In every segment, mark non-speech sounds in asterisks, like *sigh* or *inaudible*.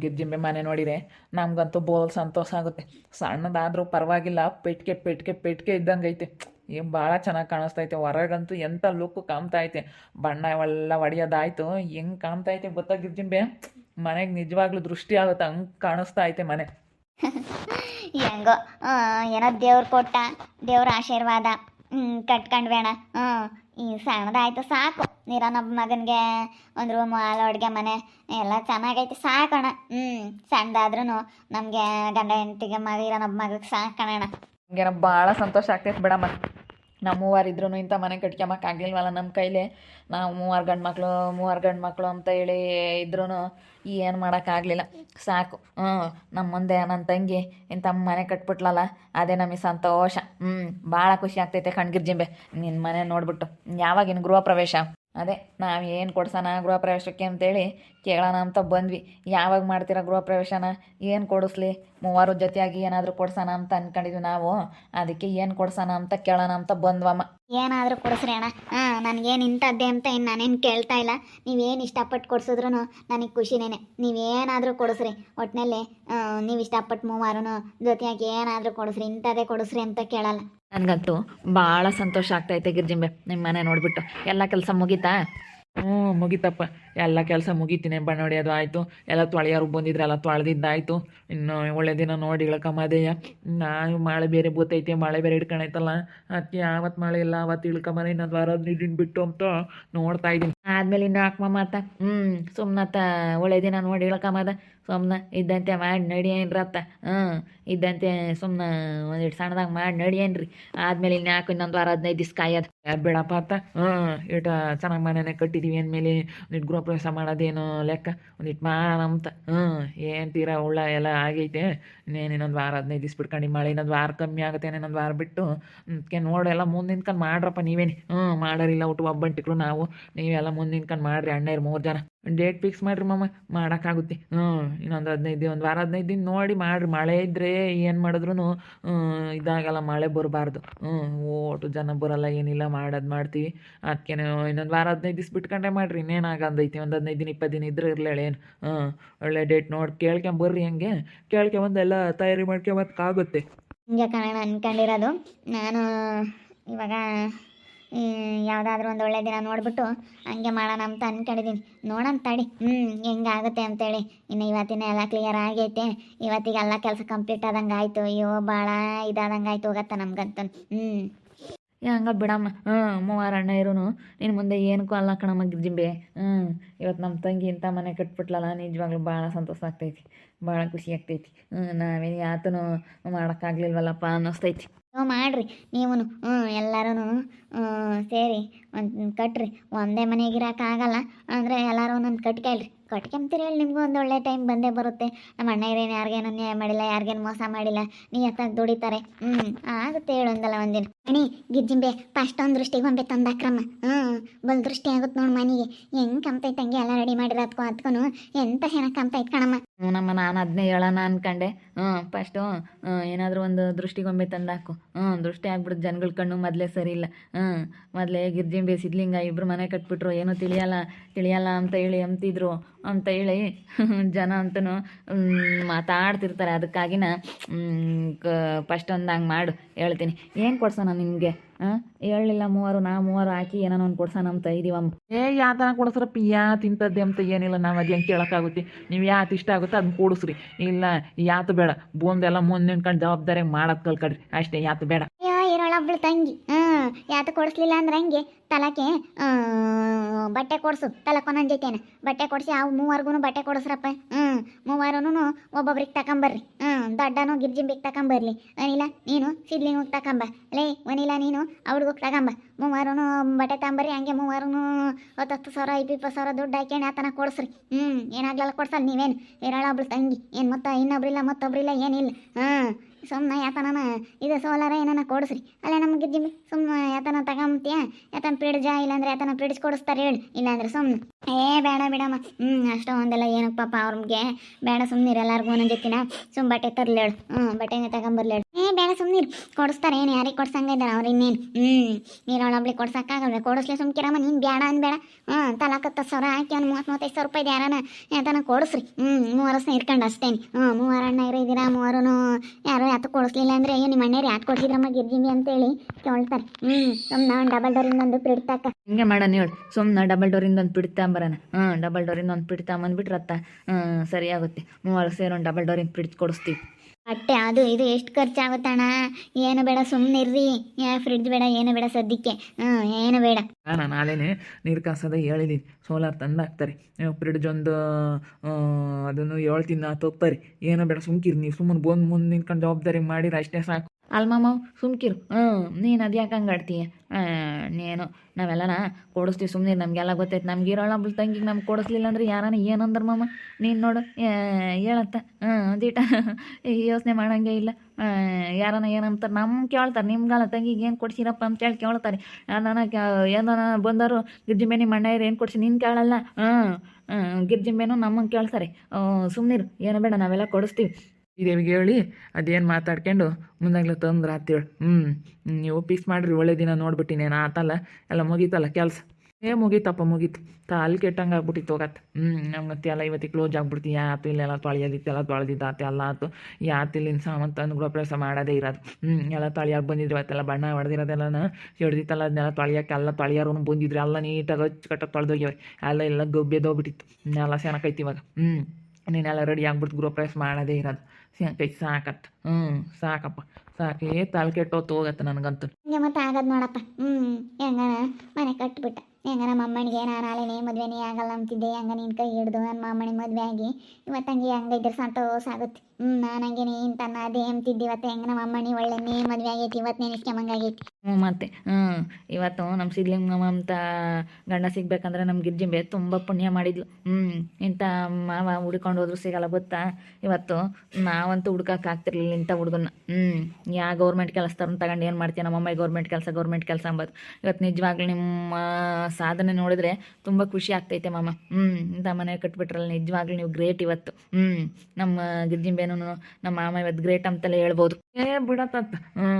ಗಿರ್ಜಿಂಬೆ ಮನೆ ನೋಡಿದೆ ನಮಗಂತೂ ಬೋಲ್ ಸಂತೋಷ ಆಗುತ್ತೆ. ಸಣ್ಣದಾದರೂ ಪರವಾಗಿಲ್ಲ ಪೆಟ್ಕೆ ಪೆಟ್ಕೆ ಪೆಟ್ಕೆ ಇದ್ದಂಗೆ ಐತೆ ಏನು ಭಾಳ ಚೆನ್ನಾಗಿ ಕಾಣಿಸ್ತೈತೆ. ಹೊರಗಂತೂ ಎಂಥ ಲುಕ್ ಕಾಣ್ತಾ ಐತೆ. ಬಣ್ಣ ಎಲ್ಲ ಒಡೆಯೋದಾಯ್ತು. ಹೆಂಗೆ ಕಾಣ್ತಾ ಐತೆ ಗೊತ್ತಾ ಗಿರ್ಜಿಂಬೆ ಮನೆಗೆ ನಿಜವಾಗ್ಲೂ ದೃಷ್ಟಿ ಆಗುತ್ತೆ. ಹಂಗೆ ಕಾಣಿಸ್ತಾ ಐತೆ ಮನೆ. *laughs* ಹೆಂಗೋ ಏನೋ ದೇವ್ರು ಕೊಟ್ಟ, ದೇವ್ರ ಆಶೀರ್ವಾದ. ಹ್ಞೂ ಕಟ್ಕೊಂಡ್ವೇಣ ಹ್ಞೂ ಈ ಸಣ್ಣದಾಯ್ತು ಸಾಕು. ನೀರನ್ನೊಬ್ಬ ಮಗನಿಗೆ, ಒಂದು ರೂಮು ಹಾಲು, ಅಡುಗೆ, ಮನೆ, ಎಲ್ಲ ಚೆನ್ನಾಗೈತೆ. ಸಾಕೋಣ ಹ್ಞೂ ಸಣ್ಣದಾದ್ರೂ ನಮಗೆ ಗಂಡ ಹೆಂಡತಿಗೆ ಮಗ ಇರೋನೊಬ್ಬ ಮಗಕ್ಕೆ ಸಾಕಣ ನನಗೇನೋ ಭಾಳ ಸಂತೋಷ ಆಗ್ತೈತೆ ಬಿಡಮ್ಮ. ನಮ್ಮ ಮೂವರು ಇದ್ರೂ ಇಂಥ ಮನೆ ಕಟ್ಕೊಂಬಕ್ಕೆ ಆಗಲಿಲ್ವಲ್ಲ ನಮ್ಮ ಕೈಲಿ? ನಾವು ಮೂವರು ಗಂಡು ಮಕ್ಕಳು ಮೂವರು ಗಂಡು ಮಕ್ಕಳು ಅಂತ ಹೇಳಿ ಇದ್ರೂ ಏನು ಮಾಡೋಕ್ಕಾಗಲಿಲ್ಲ ಸಾಕು. ಹ್ಞೂ ನಮ್ಮ ಮುಂದೆ ನನ್ನ ತಂಗಿ ಇಂಥ ಮನೆ ಕಟ್ಬಿಟ್ಲಲ್ಲ, ಅದೇ ನಮಗೆ ಸಂತೋಷ. ಹ್ಞೂ ಭಾಳ ಖುಷಿ ಆಗ್ತೈತೆ ಕಣ್ಗಿರ್ಜಿಂಬೆ ನಿನ್ನ ಮನೆ ನೋಡ್ಬಿಟ್ಟು. ಯಾವಾಗಿನ ಗೃಹ ಪ್ರವೇಶ? ಅದೇ, ನಾವು ಏನು ಕೊಡ್ಸೋಣ ಗೃಹ ಪ್ರವೇಶಕ್ಕೆ ಅಂತೇಳಿ ಕೇಳೋಣ ಅಂತ ಬಂದ್ವಿ. ಯಾವಾಗ ಮಾಡ್ತೀರಾ ಗೃಹ ಪ್ರವೇಶನ ಏನು ಕೊಡಿಸ್ಲಿ? ಮೂವರು ಜೊತೆಯಾಗಿ ಏನಾದರೂ ಕೊಡ್ಸೋಣ ಅಂತ ಅನ್ಕೊಂಡಿದ್ವಿ ನಾವು. ಅದಕ್ಕೆ ಏನು ಕೊಡ್ಸೋಣ ಅಂತ ಕೇಳೋಣ ಅಂತ ಬಂದ್ವಮ್ಮ. ಏನಾದರೂ ಕೊಡಿಸ್ರಿ ಅಣ್ಣ. ಹಾಂ, ನನಗೇನು ಇಂಥದ್ದೇ ಅಂತ ಇನ್ನು ನಾನೇನು ಕೇಳ್ತಾ ಇಲ್ಲ. ನೀವೇನು ಇಷ್ಟಪಟ್ಟು ಕೊಡ್ಸಿದ್ರು ನನಗೆ ಖುಷಿನೇನೆ. ನೀವೇನಾದರೂ ಕೊಡಿಸ್ರಿ. ಒಟ್ಟಿನಲ್ಲಿ ನೀವು ಇಷ್ಟಪಟ್ಟು ಮೂವಾರು ಜೊತೆಯಾಗಿ ಏನಾದರೂ ಕೊಡಿಸ್ರಿ. ಇಂಥದ್ದೇ ಕೊಡಿಸ್ರಿ ಅಂತ ಕೇಳಲ್ಲ. ನನಗಂತೂ ಭಾಳ ಸಂತೋಷ ಆಗ್ತೈತೆ ಗಿರ್ಜಿಂಬೆ ನಿಮ್ಮ ಮನೆ ನೋಡಿಬಿಟ್ಟು. ಎಲ್ಲ ಕೆಲಸ ಮುಗೀತಾ? ಹ್ಞೂ ಮುಗೀತಪ್ಪ. ಎಲ್ಲ ಕೆಲಸ ಮುಗೀತೀನಿ ಬಣ್ಣ ಹೊಡೆಯೋದು ಆಯಿತು. ಎಲ್ಲ ತೊಳೆಯೋರು ಬಂದಿದ್ರೆ ಎಲ್ಲ ತೊಳೆದಿದ್ದಾಯ್ತು ಇನ್ನು ಒಳ್ಳೆ ದಿನ ನೋಡಿ ಇಳ್ಕೊಂಬದೇಯ ನಾನು ಮಳೆ ಬೇರೆ ಬೂತೈತಿ ಮಳೆ ಬೇರೆ ಹಿಡ್ಕೊಂಡೈತಲ್ಲ ಅತ್ತಿ ಆವತ್ತು ಮಳೆ ಇಲ್ಲ ಅವತ್ತು ಇಳ್ಕೊಂಬರ ಇನ್ನೊಂದು ವಾರ ನಿಡಿನ ಬಿಟ್ಟು ಅಂತ ನೋಡ್ತಾ ಇದ್ದೀನಿ ಆದ್ಮೇಲೆ ಇನ್ನು ಹಾಕ್ಮ ಮಾತಾ ಹ್ಞೂ ಸುಮ್ಮನತ್ತ ಒಳ್ಳೆ ದಿನ ನೋಡಿ ಇಳ್ಕೊಂಬದ ಸುಮ್ಮನೆ ಇದ್ದಂತೆ ಮಾಡಿ ನಡಿಯೇನ್ರತ್ತ ಹ್ಞೂ ಇದ್ದಂತೆ ಸುಮ್ಮನೆ ಒಂದಿಟ್ಟು ಸಣ್ಣದಾಗ ಮಾಡಿ ನಡಿಯೇನ್ರಿ? ಆದ್ಮೇಲೆ ಇನ್ನು ಯಾಕೆ ಇನ್ನೊಂದು ವಾರ ಹದಿನೈದು ದಿವ್ಸ ಕಾಯೋದು. ಬೇಡಪ್ಪ ಅತ್ತ? ಹ್ಞೂ ಇಟ ಚೆನ್ನಾಗಿ ಮನೆನೇ ಕಟ್ಟಿದ್ದೀವಿ ಅಂದಮೇಲೆ ಒಂದಿಟ್ಟು ಗೃಹ ಪ್ರವೇಶ ಮಾಡೋದೇನು ಲೆಕ್ಕ. ಒಂದಿಟ್ಟು ಅಂತ. ಹ್ಞೂ ಏನು ತೀರಾ ಉಳ್ಳ ಎಲ್ಲ ಆಗೈತೆ. ಇನ್ನೇನು ಇನ್ನೊಂದು ವಾರ ಹದಿನೈದು ದಿವ್ಸ ಬಿಟ್ಕೊಂಡು ಮಳೆ ಇನ್ನೊಂದು ವಾರ ಕಮ್ಮಿ ಆಗುತ್ತೆ ಇನ್ನೊಂದು ವಾರ ಬಿಟ್ಟು. ಅದಕ್ಕೆ ನೋಡೆಲ್ಲ ಮುಂದೆ ನಿಂತ್ಕೊಂಡು ಮಾಡ್ರಪ್ಪ ನೀವೇನು. ಹ್ಞೂ ಮಾಡೋರಿಲ್ಲ ಒಟ್ಟು ಒಬ್ಬಂಟಿಕ್ರು ನಾವು. ನೀವೆಲ್ಲ ಮುಂದೆ ನಿಂತ್ಕೊಂಡು ಮಾಡ್ರಿ ಇರು ಮೂರು ಜನ. ಡೇಟ್ ಫಿಕ್ಸ್ ಮಾಡಿರಿ ಮಮ್ಮ ಮಾಡೋಕ್ಕಾಗುತ್ತೆ. ಹ್ಞೂ, ಇನ್ನೊಂದು ಹದಿನೈದು ದಿನ, ಒಂದು ವಾರ, ಹದಿನೈದು ದಿನ ನೋಡಿ ಮಾಡಿರಿ. ಮಳೆ ಇದ್ದರೆ ಏನು ಮಾಡಿದ್ರು ಇದಾಗಲ್ಲ ಮಳೆ ಬರಬಾರ್ದು. ಹ್ಞೂ, ಓಟು ಜನ ಬರಲ್ಲ, ಏನಿಲ್ಲ, ಮಾಡೋದು ಮಾಡ್ತೀವಿ. ಅದಕ್ಕೆ ಇನ್ನೊಂದು ವಾರ, ಹದಿನೈದು ದಿವ್ಸ ಬಿಟ್ಕೊಂಡೆ ಮಾಡಿರಿ. ಇನ್ನೇನಾಗಂದೈತಿ ಒಂದು ಹದಿನೈದು ದಿನ ಇಪ್ಪತ್ತು ದಿನ ಇದ್ರೆ ಇರಲಿ ಏನು ಹ್ಞೂ, ಒಳ್ಳೆ ಡೇಟ್ ನೋಡಿ ಕೇಳ್ಕೊಂಬರ್ರಿ ಹಂಗೆ. ಕೇಳ್ಕೊಂಬಂದು ಎಲ್ಲ ತಯಾರಿ ಮಾಡ್ಕೊಂಬತ್ತಕ್ಕಾಗುತ್ತೆ ಹಿಂಗೆ ಕಣ ಅನ್ಕೊಂಡಿರೋದು. ನಾನು ಇವಾಗ ಯಾವುದಾದ್ರೂ ಒಂದು ಒಳ್ಳೆ ದಿನ ನೋಡಿಬಿಟ್ಟು ಹಂಗೆ ಮಾಡೋಣ ಅಂತ ಅನ್ಕೊಂಡಿದ್ದೀನಿ. ನೋಡೋಣ ತಡಿ. ಹ್ಞೂ ಹೆಂಗಾಗುತ್ತೆ ಅಂತೇಳಿ. ಇನ್ನು ಇವತ್ತಿನ ಎಲ್ಲ ಕ್ಲಿಯರ್ ಆಗೈತೆ. ಇವತ್ತಿಗೆ ಎಲ್ಲ ಕೆಲಸ ಕಂಪ್ಲೀಟ್ ಆದಂಗೆ ಆಯಿತು. ಅಯ್ಯೋ ಭಾಳ ಇದಾದಂಗೆ ಆಯ್ತು ಹೋಗತ್ತ ನಮ್ಗಂತೂ. ಹ್ಞೂ ಹಂಗ ಬಿಡಮ್ಮ. ಹ್ಞೂ ಮೂವಾರು ಅಣ್ಣ ಇರೋನು. ನಿನ್ನ ಮುಂದೆ ಏನಕ್ಕೂ ಅಲ್ಲ ಕಣಮ್ಮ ಗಿರ್ಜಿಂಬೆ. ಹ್ಞೂ ಇವತ್ತು ನಮ್ಮ ತಂಗಿ ಇಂಥ ಮನೆ ಕಟ್ಬಿಟ್ಲಲ್ಲ, ನಿಜವಾಗ್ಲೂ ಭಾಳ ಸಂತೋಷ ಆಗ್ತೈತಿ. ಭಾಳ ಖುಷಿ ಆಗ್ತೈತಿ. ಹ್ಞೂ ನಾವೇನು ಯಾತನೂ ಮಾಡೋಕ್ಕಾಗ್ಲಿಲ್ವಲ್ಲಪ್ಪ ಅನ್ನಿಸ್ತೈತಿ. ಹ್ಞೂ ಮಾಡಿರಿ. ನೀವು ಹ್ಞೂ ಎಲ್ಲರೂ ಸೇರಿ, ಒಂದು ಕಟ್ಟಿರಿ ಒಂದೇ ಮನೆಗೆ ಇರೋಕ್ಕಾಗಲ್ಲ ಅಂದರೆ ಎಲ್ಲರೂ ಒಂದೊಂದು ಕಟ್ಕೊಳ್ರಿ ಕಟ್ಕೊಂತೀರಿ ಹೇಳಿ ನಿಮಗೂ ಒಂದು ಒಳ್ಳೆ ಟೈಮ್ ಬಂದೇ ಬರುತ್ತೆ. ನಮ್ಮ ಅಣ್ಣ ಇರೇನು ಯಾರಿಗೇನು ಅನ್ಯಾಯ ಮಾಡಿಲ್ಲ, ಯಾರಿಗೇನು ಮೋಸ ಮಾಡಿಲ್ಲ, ನೀ ಎತ್ತಾಗಿ ದುಡಿತಾರೆ. ಹ್ಞೂ ಆಗುತ್ತೆ ಹೇಳು ಒಂದಲ್ಲ ಒಂದಿನ. ಅಣಿ ಗಿಜ್ಜಿಂಬೆ ಫಸ್ಟ್ ಒಂದು ದೃಷ್ಟಿಗೆ ಗೊಂಬೆ ತಂದಾಕ್ರಮ್ಮ ಹ್ಞೂ ಬಲ್ ದೃಷ್ಟಿ ಆಗುತ್ತೆ ನೋಡಿ ಮನೆಗೆ. ಹೆಂಗೆ ಕಂಪ್ತೈತೆ ಹಂಗೆ ಎಲ್ಲ ರೆಡಿ ಮಾಡಿರೋ ಅದಕ್ಕೂ ಅದಕ್ಕೂ ಎಂತ ಹೆಣ ಕಂಪ್ತೈತೆ ಕಣಮ್ಮ. ಹ್ಞೂ ನಮ್ಮ ನಾನು ಅದನ್ನೇ ಹೇಳೋಣ ಅನ್ಕಂಡೆ. ಹ್ಞೂ ಫಸ್ಟು ಏನಾದರೂ ಒಂದು ದೃಷ್ಟಿಗೊಂಬೆ ತಂದಾಕು. ಹ್ಞೂ ದೃಷ್ಟಿ ಆಗ್ಬಿಡುತ್ತೆ. ಜನಗಳ ಕಣ್ಣು ಮೊದಲೇ ಸರಿ ಇಲ್ಲ. ಹ್ಞೂ ಮೊದಲೇ ಗಿರ್ಜಿಂಬೆ ಸಿದ್ಲಿಂಗ ಇಬ್ಬರು ಮನೆ ಕಟ್ಬಿಟ್ರು, ಏನೂ ತಿಳಿಯಲ್ಲ ತಿಳಿಯಲ್ಲ ಅಂತ ಹೇಳಿ ಅಂತಿದ್ರು ಅಂತ ಹೇಳಿ ಜನ ಅಂತೂ ಮಾತಾಡ್ತಿರ್ತಾರೆ. ಅದಕ್ಕಾಗಿನ ಫಸ್ಟ್ ಒಂದಂಗೆ ಮಾಡು, ಹೇಳ್ತೀನಿ. ಏನು ಕೊಡ್ಸೋಣ ನಿನಗೆ? ಹಾಂ ಹೇಳಲಿಲ್ಲ ಮೂವರು, ನಾ ಮೂವರು ಹಾಕಿ ಏನೋ ಒಂದು ಕೊಡ್ಸೋಣ ಅಂತ ಇದೀವಮ್ಮ. ಏ ಥರ ಕೊಡಿಸ್ರಪ್ಪ ಯಾ ತಿಂತದ್ದೆ ಅಂತ ಏನಿಲ್ಲ ನಾವು ಅದು ಹೆಂಗೆ ಕೇಳೋಕ್ಕಾಗುತ್ತೆ. ನೀವು ಯಾತು ಇಷ್ಟ ಆಗುತ್ತೆ ಅದನ್ನ ಕೊಡಿಸ್ರಿ. ಇಲ್ಲ, ಯಾತು ಬೇಡ. ಬೂಂದೆಲ್ಲ ಮುಂದೆ ನಿಂತ್ಕೊಂಡು ಜವಾಬ್ದಾರಿ ಮಾಡೋದು ಕಲ್ಕಡ್ರಿ. ಅಷ್ಟೇ, ಯಾತು ಬೇಡ. ಇರೋಳೊಬ್ಳು ತಂಗಿ. ಹ್ಞೂ, ಯಾತ ಕೊಡಿಸ್ಲಿಲ್ಲ ಅಂದ್ರೆ ಹಂಗೆ? ತಲಕೆ ಬಟ್ಟೆ ಕೊಡಿಸು ತಲ ಒಂದೊಂದು ಜೊತೆನ. ಬಟ್ಟೆ ಕೊಡಿಸಿ, ಅವು ಮೂವರ್ಗು ಬಟ್ಟೆ ಕೊಡಿಸ್ರಪ್ಪ. ಹ್ಞೂ ಮೂವರೂ ಒಬ್ಬೊಬ್ರಿಗೆ ತಕೊಂಬರ್ರಿ. ಹ್ಞೂ, ದೊಡ್ಡನು ಗಿರ್ಜಿಂಬಿಗೆ ತಗೊಂಬರ್ಲಿ ಅನಿಲ ನೀನು ಸಿದ್ಲಿಂಗ್ ತಗೊಂಬ ಲೇ ಒನಿಲ ನೀನು ಅವ್ರಿಗೋಗಿ ತಗೊಂಬ ಮೂವರು ಬಟ್ಟೆ ತಗೊಂಬರ್ರಿ ಹಂಗೆ ಮೂವರು ಹತ್ತು ಸಾವಿರ, ಇಪ್ಪತ್ತು ಸಾವಿರ ದುಡ್ಡು ಹಾಕ್ಯಂಡು ಆತನ ಕೊಡಿಸ್ರಿ. ಹ್ಞೂ, ಏನಾಗ್ಲಲ್ಲ ಕೊಡ್ಸಲ್ಲ ನೀವೇನು? ಇರೋಳೊಬ್ಳು ತಂಗಿ, ಏನು ಮತ್ತ ಇನ್ನೊಬ್ರಿಲ್ಲ, ಮತ್ತೊಬ್ರಿಲ್ಲ, ಏನಿಲ್ಲ. ಹಾಂ ಸುಮ್ಮನೆ ಯಾತನ ಇದು ಸೋಲಾರ ಏನನ ಕೊಡಿಸ್ರಿ. ಅಲ್ಲೇ ನಮ್ಗೆ ಜಿಮ್ಮಿ ಸುಮ್ಮನೆ ಯಾತನ ತಗೊಂತೀಯ ಯಾತನ ಪಿಡ್ಜ ಇಲ್ಲಾಂದ್ರೆ ಯಾತನ ಪಿಡ್ಜ್ ಕೊಡಿಸ್ತಾರೆ ಹೇಳಿ, ಇಲ್ಲಾಂದ್ರೆ ಸುಮ್ಮನೆ ಏ, ಬೇಡ ಬಿಡಮ್ಮ. ಹ್ಞೂ ಅಷ್ಟೊಂದೆಲ್ಲ ಏನಕ್ಕೆ ಪಾಪ ಅವ್ರಿಗೆ ಬೇಡ ಸುಮ್ಮನಿರು ಎಲ್ಲರಿಗೂ ಒಂದೊಂದು ಜೊತಿನ. ಸುಮ್ಮ ಬಟ್ಟೆ ತರ್ಲಿ ಹೇಳು. ಹ್ಞೂ ಬಟ್ಟೆನೇ ತಗೊಂಬರ್ಲಿ ಹೇಳು. ಏ, ಬೇಡ ಸುಮ್ಮನಿರು ಕೊಡಿಸ್ತಾರೆ ಏನು ಯಾರಿಗೆ ಕೊಡ್ಸಂಗಿದ್ದಾರೆ ಅವ್ರು ಇನ್ನೇನು. ಹ್ಞೂ ನೀರೊಳೊಬ್ಳಿಗೆ ಕೊಡ್ಸೋಕ್ಕಾಗಲ್ಲ ಕೊಡಿಸ್ಲಿ ಸುಮ್ಕಿರಮ್ಮ ನೀನು ಬೇಡ ಅನ್ಬೇಡ ಹ್ಞೂ ತಲಾಕತ್ತ ಸಾವಿರ ಹಾಕಿ ಒಂದು ಮೂವತ್ತು ಮೂವತ್ತೈದು ಸಾವಿರ ರೂಪಾಯಿ ಯಾರನ ಯಾತನ ಕೊಡಿಸ್ರಿ. ಹ್ಞೂ ಮೂವರು ವರ್ಷ ಇರ್ಕೊಂಡು ಅಷ್ಟೇನು. ಹ್ಞೂ ಮೂವರು ಅಣ್ಣ ಇರೋ ಇದ್ದೀರಾ ಮೂವರು ಯಾರೋ ಯಾತ ಕೊಡಿಸ್ಲಿಲ್ಲ ಅಂದ್ರೆ, ಅಯ್ಯೋ, ನಿಮ್ಮ ಅಣ್ಣರು ಯಾಕೆ ಕೊಡ್ಸಿದ್ರಮ್ಮ ಗಿರ್ಜಿಂಬಿ ಅಂತೇಳಿ ಕೇಳ್ತಾರೆ. ಹ್ಞೂ ಸುಮ್ಮನೆ ಒಂದು ಡಬಲ್ ಡೋರಿಂದ ಒಂದು ಪಿಡ್ತಾಕ. ಹಿಂಗೆ ಮಾಡೋಣ ಹೇಳು. ಸುಮ್ಮನೆ ಡಬಲ್ ಡೋರಿಂದ ಒಂದು ಪಿಡ್ತಾಂಬರೋಣ ಹ್ಞೂ ಡಬಲ್ ಡೋರಿಂದ ಒಂದು ಪಿಡ್ತಾಂಬಂದ್ಬಿಟ್ರತ್ತ ಹ್ಮ್, ಸರಿ ಆಗುತ್ತೆ. ಮೂವರು ಸೇರಿ ಒಂದು ಡಬಲ್ ಡೋರಿಂದ ಪಿಡ್ದು ಕೊಡಿಸ್ತೀವಿ. ಬಟ್ಟೆ ಅದು, ಇದು ಎಷ್ಟು ಖರ್ಚಾಗುತ್ತಣ್ಣ? ಏನು ಬೇಡ ಸುಮ್ಮನಿರ್ರಿ ಫ್ರಿಡ್ಜ್ ಬೇಡ, ಏನು ಬೇಡ ಸದ್ಯಕ್ಕೆ. ಹ್ಞೂ, ಏನು ಬೇಡ. ನಾನು ನಾಳೆನೇ ನೀರು ಕಾಸೋದ ಹೇಳಿದೀನಿ ಸೋಲಾರ್ ತಂದು ಹಾಕ್ತಾರೆ. ಫ್ರಿಡ್ಜ್ ಒಂದು ಅದನ್ನು ಹೇಳ್ತೀನಿ ನಾ ತೋಗ್ತಾರೆ ಏನು ಬೇಡ, ಸುಮ್ಕಿರಿ. ನೀವು ಸುಮ್ಮನೆ ಬಂದು ಮುಂದೆ ನಿಂತ್ಕೊಂಡು ಜವಾಬ್ದಾರಿ ಮಾಡಿರ, ಅಷ್ಟೇ ಸಾಕು. ಅಲ್ಮಮ್ಮ ಸುಮ್ಕಿರು. ಹ್ಞೂ ನೀನು ಅದು ಯಾಕೆ ಹಂಗೆ ಆಡ್ತೀಯ ನೀನು. ನಾವೆಲ್ಲನ ಕೊಡಿಸ್ತೀವಿ ಸುಮ್ಮನೆ ನಮಗೆಲ್ಲ ಗೊತ್ತೈತೆ. ನಮ್ಗೆ ಇರೋಳ ತಂಗಿಗೆ ನಮ್ಗೆ ಕೊಡಿಸ್ಲಿಲ್ಲ ಅಂದ್ರೆ ಯಾರನ ಏನಂದ್ರೆ ಮಾಮ? ನೀನು ನೋಡು. ಹೇಳತ್ತ. ಹಾಂ ದೀಟ ಯೋಚನೆ ಮಾಡೋಂಗೆ ಇಲ್ಲ. ಯಾರನ ಏನಂತಾರೆ ನಮ್ಮ ಕೇಳ್ತಾರೆ. ನಿಮ್ಗಲ್ಲ ತಂಗಿಗೆ ಏನು ಕೊಡ್ಸಿರಪ್ಪ ಅಂತೇಳಿ ಕೇಳ್ತಾರೆ. ನನ್ನ ಏನನ ಬಂದರು ನಿಮ್ಮ ಅಣ್ಣ ಏನು ಕೊಡ್ಸಿ ನೀನು ಕೇಳಲ್ಲ. ಹಾಂ ಮೇನು ನಮ್ಮಂಗೆ ಕೇಳ್ತಾರೆ. ಸುಮ್ಮನಿರು ಏನು ಬೇಡ, ನಾವೆಲ್ಲ ಕೊಡಿಸ್ತೀವಿ. ಇದೇವಿಗೆ ಹೇಳಿ ಅದೇನು ಮಾತಾಡ್ಕೊಂಡು ಮುಂದಾಗ್ಲೂ ತಂದ್ರೆ ಅಂತೇಳಿ ಹ್ಞೂ ನೀವು ಪೀಸ್ ಮಾಡಿರಿ, ಒಳ್ಳೆ ದಿನ ನೋಡ್ಬಿಟ್ಟಿನೇನು ಆತಲ್ಲ ಎಲ್ಲ ಮುಗೀತಲ್ಲ ಕೆಲಸ? ಏ, ಮುಗೀತಪ್ಪ, ಮುಗೀತು. ತಾಲ್ ಕೆಟ್ಟಂಗೆ ಆಗ್ಬಿಟ್ಟಿತ್ತು ಹೋಗತ್ತೆ. ಹ್ಞೂ ನಮ್ಗೆ ಎಲ್ಲ ಇವತ್ತಿಗೆ ಕ್ಲೋಸ್ ಆಗ್ಬಿಡ್ತಿ ಯಾತು ಇಲ್ಲೆಲ್ಲ ತೊಳೆಯೋದಿತ್ತು, ಎಲ್ಲ ತೊಳೆದಿದ್ದ, ಆತು, ಎಲ್ಲ ಆತು. ಯಾತು ಇಲ್ಲಿನ ಸಾಮಾನು ತಂದು ಗೃಹಪ್ರವೇಶ ಮಾಡೋದೇ ಇರೋದು. ಹ್ಞೂ ಎಲ್ಲ ತೊಳೆಯೋಕೆ ಬಂದಿದ್ರು, ಇವತ್ತೆಲ್ಲ ಬಣ್ಣ ಹೊಡೆದಿರೋದೆಲ್ಲ ಹಿಡ್ದಿತ್ತಲ್ಲ, ಅದನ್ನೆಲ್ಲ ತೊಳೆಯೋಕೆ ಎಲ್ಲ ತೊಳೆಯೋರು ಬಂದಿದ್ರು, ಎಲ್ಲ ನೀಟಾಗಿ ಅಚ್ಚುಕಟ್ಟಾಗಿ ತೊಳೆದೋಗ್ಯವ್ರಿ ಎಲ್ಲ ಎಲ್ಲ ಗೊಬ್ಬೆದೋಗ್ಬಿಟ್ಟಿತ್ತು. ಎಲ್ಲ ಸೆನಕೈತಿ ಇವಾಗ. ಹ್ಞೂ ನೀನೆಲ್ಲ ರೆಡಿ ಆಗ್ಬಿಟ್ಟು ಗೃಹಪ್ರವೇಶ ಮಾಡೋದೇ ಇರೋದು. ಸಾಕತ್ ಹ್ಞೂ ಸಾಕಪ್ಪ. ಸಾಕೇ ತಲೆ ಕೆಟ್ಟೋತು ಹೋಗತ್ತೆ ನನಗಂತೂ. ಮತ್ತೆ ಆಗದ್ ನೋಡಪ್ಪ. ಹ್ಞೂ ಹೆಂಗನ ಮನೆ ಕಟ್ಬಿಟ್ಟ. ಹೆಂಗನ ಅಮ್ಮನಿಗೆ ನಾನು ನಾಳೆನೇ ಮದುವೆನೇ ಆಗಲ್ಲ ಅಂತಿದ್ದೆ, ಹಂಗ ನಿನ್ನ ಕೈ ಹಿಡ್ದು ನನ್ನ ಮಾಮನಿಗೆ ಮದುವೆ ಆಗಿ ಇವತ್ತು ಹಂಗೆ ಹಂಗಿದ್ರೆ ಸಂತೋಷ ಆಗುತ್ತೆ. ಹ್ಞೂ ನಾನು ಹಂಗೆ ನೀನು ತನ್ನ ಅದೇ ಅಂತಿದ್ದೆ, ಇವತ್ತು ಹೆಂಗೆ ನಮ್ಮ ಅಮ್ಮನಿ ಒಳ್ಳೆನೇ ಮದುವೆ ಆಗೈತಿ ಇವತ್ತು ನೆನೆಸ್ಕೊಂಬಂಗಾಗೈತಿ ಹ್ಞೂ ಮತ್ತೆ ಹ್ಞೂ ಇವತ್ತು ನಮ್ಮ ಸಿದ್ಲಿಂಗಮ್ಮ ಅಂತ ಗಂಡ ಸಿಗ್ಬೇಕಂದ್ರೆ ನಮ್ಮ ಗಿರ್ಜಿಂಬೆ ತುಂಬ ಪುಣ್ಯ ಮಾಡಿದ್ಲು. ಹ್ಞೂ ಇಂಥ ಮಾವ ಹುಡ್ಕೊಂಡು ಹೋದ್ರು ಸಿಗಲ್ಲ, ಗೊತ್ತಾ? ಇವತ್ತು ನಾವಂತೂ ಹುಡ್ಕಕ್ಕಾಗ್ತಿರ್ಲಿಲ್ಲ ಇಂಥ ಹುಡುಗನ್ನ. ಹ್ಞೂ ಯಾ ಗೌರ್ಮೆಂಟ್ ಕೆಲಸದವ್ರನ್ನ ತಗೊಂಡು ಏನು ಮಾಡ್ತೀಯ? ನಮ್ಮ ಅಮ್ಮ ಗೌರ್ಮೆಂಟ್ ಕೆಲಸ ಗೌರ್ಮೆಂಟ್ ಕೆಲಸ ಅಂಬೋದು. ಇವತ್ತು ನಿಜವಾಗ್ಲೂ ನಿಮ್ಮ ಸಾಧನೆ ನೋಡಿದ್ರೆ ತುಂಬ ಖುಷಿ ಆಗ್ತೈತೆ ಮಾಮ. ಹ್ಞೂ ಇಂಥ ಮನೆ ಕಟ್ಬಿಟ್ರಲ್ಲ, ನಿಜವಾಗ್ಲೂ ನೀವು ಗ್ರೇಟ್ ಇವತ್ತು. ಹ್ಞೂ ನಮ್ಮ ಗಿರ್ಜಿಂಬೇನು ನಮ್ಮ ಮಾಮ ಇವತ್ತು ಗ್ರೇಟ್ ಅಂತಲೇ ಹೇಳ್ಬೋದು. ಏ ಬಿಡತ್ತಂತ ಹ್ಞೂ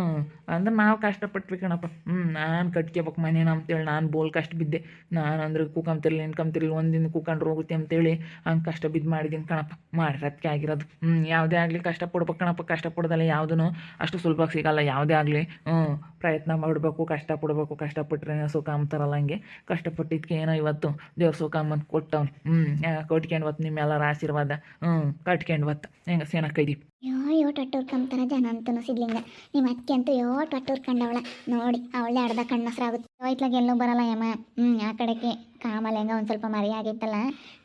ಅಂದ್ರೆ ನಾವು ಕಷ್ಟಪಟ್ವಿ ಕಣಪ್ಪ. ಹ್ಞೂ ನಾನು ಕಟ್ಕೋಬೇಕು ಮನೇನ ಅಂತೇಳಿ ನಾನು ಬೋಲ್ ಕಷ್ಟ ಬಿದ್ದೆ. ನಾನು ಅಂದ್ರೆ ಕೂಕಂತಿರ್ಲಿ ಇನ್ಕಂತಿರ್ಲಿ ಒಂದಿನ ಕೂಕೊಂಡ್ರು ಹೋಗುತ್ತೆ ಅಂತೇಳಿ ಹಂಗೆ ಕಷ್ಟ ಬಿದ್ದು ಮಾಡಿದ್ದೀನಿ ಕಣಪ್ಪ. ಮಾಡಿರೋದಕ್ಕೆ ಆಗಿರೋದು. ಹ್ಞೂ ಯಾವುದೇ ಆಗಲಿ ಕಷ್ಟಪಡ್ಬೇಕು ಕಣಪ್ಪ. ಕಷ್ಟಪಡ್ದಲ್ಲ ಯಾವುದೂ ಅಷ್ಟು ಸುಲಭವಾಗಿ ಸಿಗಲ್ಲ. ಯಾವುದೇ ಆಗಲಿ ಹ್ಞೂ ಪ್ರಯತ್ನ ಮಾಡಬೇಕು ಕಷ್ಟಪಡಬೇಕು ಕಷ್ಟಪಟ್ರೆ ಸುಖ ಅಂತಾರಲ್ಲ ಹಂಗೆ. ಕಷ್ಟಪಟ್ಟಿದ್ದಕ್ಕೆ ಏನೋ ಇವತ್ತು ದೇವ್ರ ಸುಖ ಕೊಟ್ಟ ಕೊಟ್ಟವ್ನು. ಹ್ಞೂ ಕೊಟ್ಕೊಂಡು ಹೊತ್ತು ನಿಮ್ಮೆಲ್ಲರ ಆಶೀರ್ವಾದ. ಹ್ಞೂ ಕಟ್ಕೊಂಡು ಹೊತ್ತು ಹೆಂಗೆ ಸೇನಕ್ಕೈದಿ ಯೋ ಯೋ ಟಟ್ಟೂರ್ ಕಂತಾರ ಜನ ಅಂತನು ಸಿಗ್ಲಿಂಗ. ನಿಮ್ಮ ಅಕ್ಕಿ ಅಂತೂ ಯೋ ಟಟ್ಟೂರ್ ಕಂಡವಳ ನೋಡಿ, ಅವಳೆ ಅರ್ಧ ಕಣ್ಣಸ್ರಾಗುತ್ತೆ. ಹೋಯ್ತ್ಲಾಗ ಎಲ್ಲೂ ಬರಲ್ಲ ಯಮ್ಮ. ಹ್ಞೂ ಆ ಕಡೆಗೆ ಕಾಮಲ್ ಹೆಂಗ ಒಂದು ಸ್ವಲ್ಪ ಮರಿ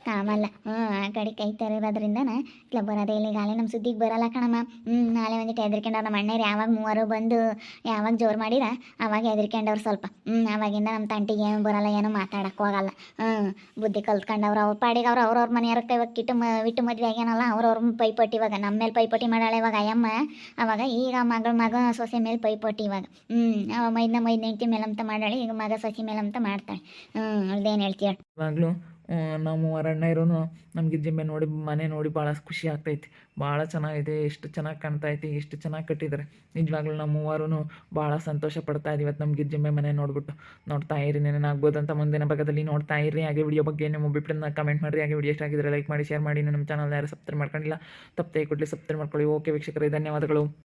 ಕಾಮಲ್ಲ ಹ್ಞೂ ಆ ಕಡೆ ಕೈ ತೆರಿರೋದ್ರಿಂದನ ಇಟ್ಲ ಬರೋದೇ ಇಲ್ಲ. ಈಗಾಗಲೇ ನಮ್ಮ ಸುದ್ದಿಗೆ ಬರಲ್ಲ ಕಣಮ್ಮ. ಹ್ಞೂ ನಾಳೆ ಒಂದಿಟ್ಟು ಹೆದರ್ಕೊಂಡವ್ರು ನಮ್ಮ ಅಣ್ಣರು ಯಾವಾಗ ಮೂವರು ಬಂದು ಯಾವಾಗ ಜೋರು ಮಾಡಿರ, ಅವಾಗ ಹೆದರ್ಕೊಂಡವ್ರು ಸ್ವಲ್ಪ. ಹ್ಞೂ ಅವಾಗಿಂದ ನಮ್ಮ ತಂಟಿಗೆ ಏನು ಬರಲ್ಲ, ಏನು ಮಾತಾಡಕ್ಕೆ ಹೋಗಲ್ಲ ಹ್ಞೂ ಬುದ್ಧಿ ಕಲ್ತ್ಕೊಂಡವ್ರು ಅವ್ರ ಪಾಡಿಗೆ ಅವ್ರು ಅವ್ರವ್ರ ಮನೆಯವ್ರ ಕೈವಾಗ ಕಿಟ್ಟು ಮ, ವಿಟ್ಟು ಮದುವೆ ಆಗ್ಯಾನಲ್ಲ ಅವ್ರವ್ರ ಪೈಪೋಟಿ ಇವಾಗ ನಮ್ಮ ಮೇಲೆ ಪೈಪೋಟಿ ಮಾಡಾಳೆ ಇವಾಗ ಅಯ್ಯಮ್ಮ. ಅವಾಗ ಈಗ ಮಗಳ ಮಗ ಸೊಸೆ ಮೇಲೆ ಪೈಪೋಟಿ ಇವಾಗ. ಹ್ಞೂ ಅವ ಮೈದನ ಮೈದ್ನ ಹೆಂಡತಿ ಮೇಲಂತ ಮಾಡಾಳೆ ಈಗ ಮಗ ಸೊಸೆ ಮೇಲಂತ ಮಾಡ್ತಾಳೆ. ಹ್ಞೂ ಅಳ್ದೇನು ಹೇಳ್ತೀಯ? ನಮ್ಮ ವರಣ್ಣ ಇರೋನು ನಮ್ಗೆ ಜಿಮ್ಮೆ ನೋಡಿ, ಮನೆ ನೋಡಿ ಭಾಳ ಖುಷಿ ಆಗ್ತೈತಿ. ಭಾಳ ಚೆನ್ನಾಗಿದೆ, ಎಷ್ಟು ಚೆನ್ನಾಗಿ ಕಾಣ್ತೈತಿ, ಎಷ್ಟು ಚೆನ್ನಾಗಿ ಕಟ್ಟಿದ್ದಾರೆ ನಿಜವಾಗ್ಲೂ ನಮ್ಮ ಮೂವರು ಭಾಳ ಸಂತೋಷ ಪಡ್ತಾ ಇದೀವಿ ಇವತ್ತು ನಮಗೆ ಜಿಮ್ಮೆ ಮನೆ ನೋಡ್ಬಿಟ್ಟು. ನೋಡ್ತಾ ಇರಿ ಅಂತ ಮುಂದಿನ ಭಾಗದಲ್ಲಿ ನೋಡ್ತಾ ಇರಿ. ಹಾಗೆ ವಿಡಿಯೋ ಬಗ್ಗೆ ನಿಮ್ಮ ಒಬ್ಬಿಬ್ಬರನ್ನ ಕಮೆಂಟ್ ಮಾಡಿರಿ. ಹಾಗೆ ವಿಡಿಯೋ ಇಷ್ಟ ಆಗಿದ್ರೆ ಲೈಕ್ ಮಾಡಿ ಶೇರ್ ಮಾಡಿ. ನಮ್ಮ ಚಾನಲ್ ಯಾರು ಸಬ್ಸ್ಕ್ರೈಬ್ ಮಾಡ್ಕೊಂಡಿಲ್ಲ, ತಪ್ಪದೆ ಕೊಡಲಿ ಸಬ್ಸ್ಕ್ರೈಬ್ ಮಾಡ್ಕೊಳ್ಳಿ. ಓಕೆ ವೀಕ್ಷಕರೇ, ಧನ್ಯವಾದಗಳು.